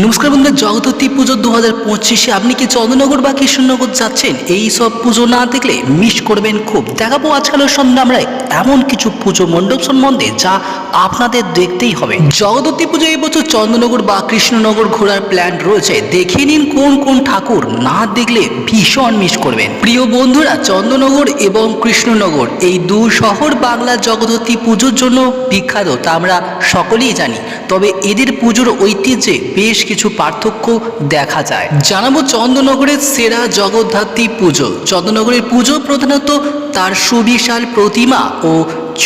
নমস্কার বন্ধুরা জগদ্ধাত্রী পুজো দু হাজার পঁচিশে। আপনি কি চন্দ্রনগর বা কৃষ্ণনগর যাচ্ছেন? এই সব পুজো না দেখলে মিস করবেন খুব। দেখাবো আজকালের সঙ্গে আমরা এমন কিছু পুজো মণ্ডপ সম্বন্ধে যা আপনাদের দেখতেই হবে। জগদ্ধাত্রী পুজো এই বছর চন্দ্রনগর বা কৃষ্ণনগর ঘোরার প্ল্যান রয়েছে। দেখে নিন কোন কোন ঠাকুর না দেখলে ভীষণ মিস করবেন। প্রিয় বন্ধুরা, চন্দ্রনগর এবং কৃষ্ণনগর এই দু শহর বাংলার জগদ্ধাত্রী পুজোর জন্য বিখ্যাত, তা আমরা সকলেই জানি। তবে এদের পুজোর ঐতিহ্যে বেশ কিছু পার্থক্য দেখা যায়। জানাব চন্দ্রনগরের সেরা জগদ্ধাত্রী পুজো। চন্দ্রনগরের পুজো প্রধানত তার সুবিশাল প্রতিমা ও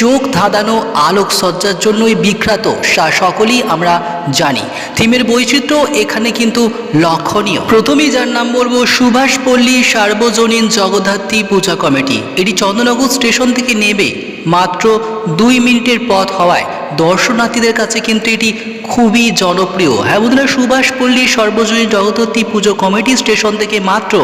চোখ ধাঁধানো আলোকসজ্জার জন্যই বিখ্যাত সা সকলেই আমরা জানি। থিমের বৈচিত্র্য এখানে কিন্তু লক্ষণীয়। প্রথমেই যার নাম বলব সুভাষপল্লী সার্বজনীন জগদ্ধাত্রী পূজা কমিটি। এটি চন্দ্রনগর স্টেশন থেকে নেবে মাত্র দুই মিনিটের পথ হওয়ায় দর্শনার্থীদের কাছে কিন্তু এটি খুবই জনপ্রিয়। হ্যাঁ বন্ধুরা, সুভাষ পল্লী সর্বজনীন জগদ্ধাত্রী পুজো কমিটি স্টেশন থেকে মাত্র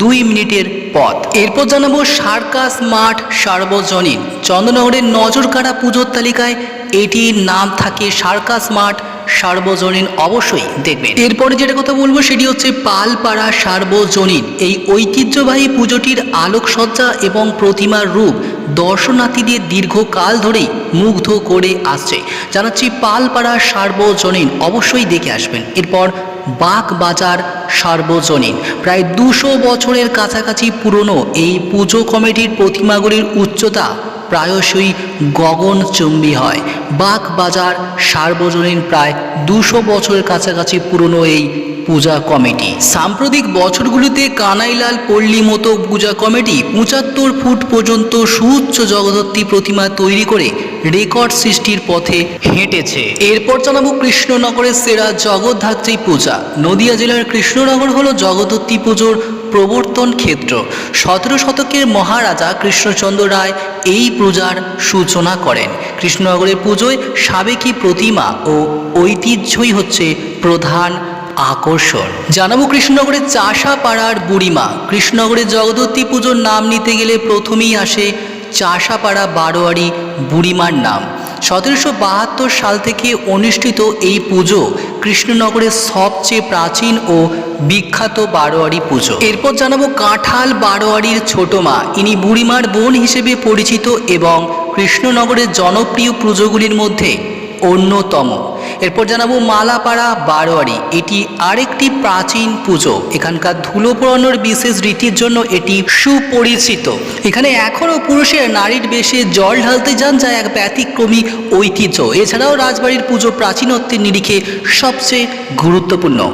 দুই মিনিটের পথ। এরপর জানাব সার্কাস মাঠ সার্বজনীন। চন্দ্রনগরের নজর কাড়া পুজোর তালিকায় এটির নাম থাকে সার্কাস মাঠ সার্বজনীন অবশ্যই দেখবেন। এরপরে যেটা কথা বলব সেটি হচ্ছে পালপাড়া সার্বজনীন। এই ঐতিহ্যবাহী পুজোটির আলোকসজ্জা এবং প্রতিমার রূপ দর্শনার্থীদের দীর্ঘকাল ধরেই মুগ্ধ করে আসছে। জানাচ্ছি, পালপাড়া সার্বজনীন অবশ্যই দেখে আসবেন। এরপর বাগ বাজার সার্বজনীন। প্রায় দুশো বছরের কাছাকাছি পুরনো এই পুজো কমিটির প্রতিমাগুলির উচ্চতা প্রায়শই গগনচুম্বী হয়। বাগ বাজার সার্বজনীন প্রায় দুশো বছরের কাছাকাছি পুরনো এই পূজা কমিটি। সাম্প্রতিক বছরগুলিতে কানাইলাল পল্লী মতো পূজা কমিটি পঁচাত্তর ফুট পর্যন্ত সুউচ্চ জগদ্ধাত্রী প্রতিমা তৈরি করে রেকর্ড সৃষ্টির পথে হেঁটেছে। এরপর জানাব কৃষ্ণনগরের সেরা জগদ্ধাত্রী পূজা। নদিয়া জেলার কৃষ্ণনগর হলো জগদ্ধাত্রী পুজোর প্রবর্তন ক্ষেত্র। সতেরো শতকের মহারাজা কৃষ্ণচন্দ্র রায় এই পূজার সূচনা করেন। কৃষ্ণনগরের পুজোয় সাবেকি প্রতিমা ও ঐতিহ্যই হচ্ছে প্রধান আকর্ষণ। জানাব কৃষ্ণনগরের চাষাপাড়ার বুড়িমা। কৃষ্ণনগরের জগদ্ধাত্রী পুজোর নাম নিতে গেলে প্রথমেই আসে চাষাপাড়া বারোয়ারি বুড়িমার নাম। সতেরোশো বাহাত্তর সাল থেকে অনুষ্ঠিত এই পুজো কৃষ্ণনগরের সবচেয়ে প্রাচীন ও বিখ্যাত বারোয়ারি পুজো। এরপর জানাব কাঁঠাল বারোয়ারির ছোট মা। ইনি বুড়িমার বোন হিসেবে পরিচিত এবং কৃষ্ণনগরের জনপ্রিয় পুজোগুলির মধ্যে অন্যতম। এরপর জানাব মালাপাড়া, বারোয়ারি। এটি আরেকটি প্রাচীন পুজো। এখানকার ধুলো পোড়ানোর বিশেষ রীতির জন্য এটি সুপরিচিত। এখানে এখনও পুরুষের নারীর বেশে জল ঢালতে যান, যা এক ব্যতিক্রমী ঐতিহ্য। এছাড়াও রাজবাড়ির পুজো প্রাচীনত্বের নিরিখে সবচেয়ে গুরুত্বপূর্ণ।